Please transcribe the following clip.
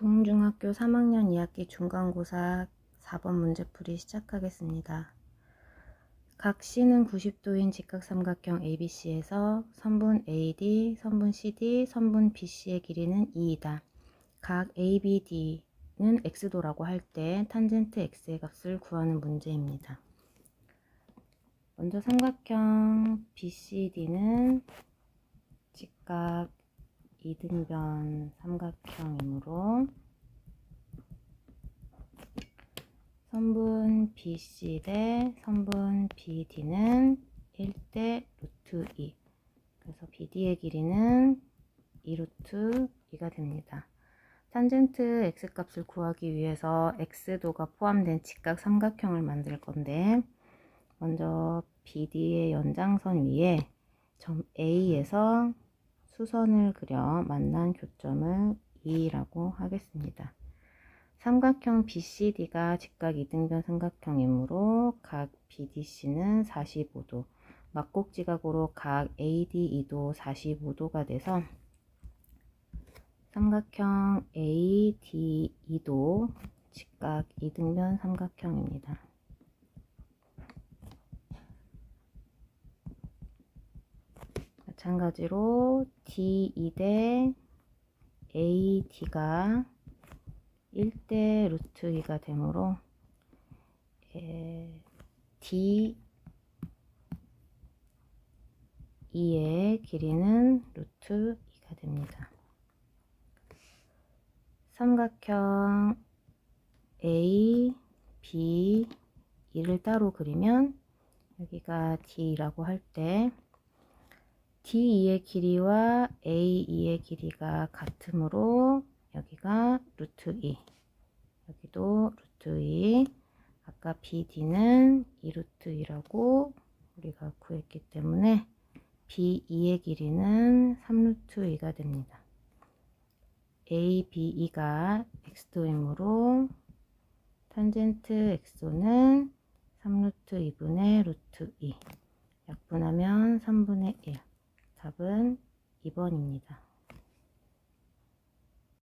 부흥중학교 3학년 2학기 중간고사 4번 문제풀이 시작하겠습니다. 각 C는 90도인 직각삼각형 ABC에서 선분 AD, 선분 CD, 선분 BC의 길이는 2이다. 각 ABD는 X도라고 할 때 탄젠트 X의 값을 구하는 문제입니다. 먼저 삼각형 BCD는 직각 이등변 삼각형이므로 선분 BC 대 선분 BD는 1대 루트 2 그래서 BD의 길이는 2 루트 2가 됩니다. 탄젠트 X값을 구하기 위해서 X도가 포함된 직각 삼각형을 만들 건데 먼저 BD의 연장선 위에 점 A에서 수선을 그려 만난 교점을 2라고 하겠습니다. 삼각형 BCD가 직각 이등변 삼각형이므로 각 BDC는 45도, 막곡지각으로 각 ADE도 45도가 돼서 삼각형 ADE도 직각 이등변 삼각형입니다. 마찬가지로 D2 대 AD가 1대 루트 2가 되므로 D 2의 길이는 루트 2가 됩니다. 삼각형 A, B, 2를 따로 그리면 여기가 D라고 할 때 D2의 길이와 A2의 길이가 같으므로 여기가 루트 2 여기도 루트 2 아까 BD는 2 루트 2라고 우리가 구했기 때문에 B2의 길이는 3 루트 2가 됩니다. ABE가 x도이므로 탄젠트 x도는 3 루트 2분의 루트 2 약분하면 3분의 1 답은 2번입니다.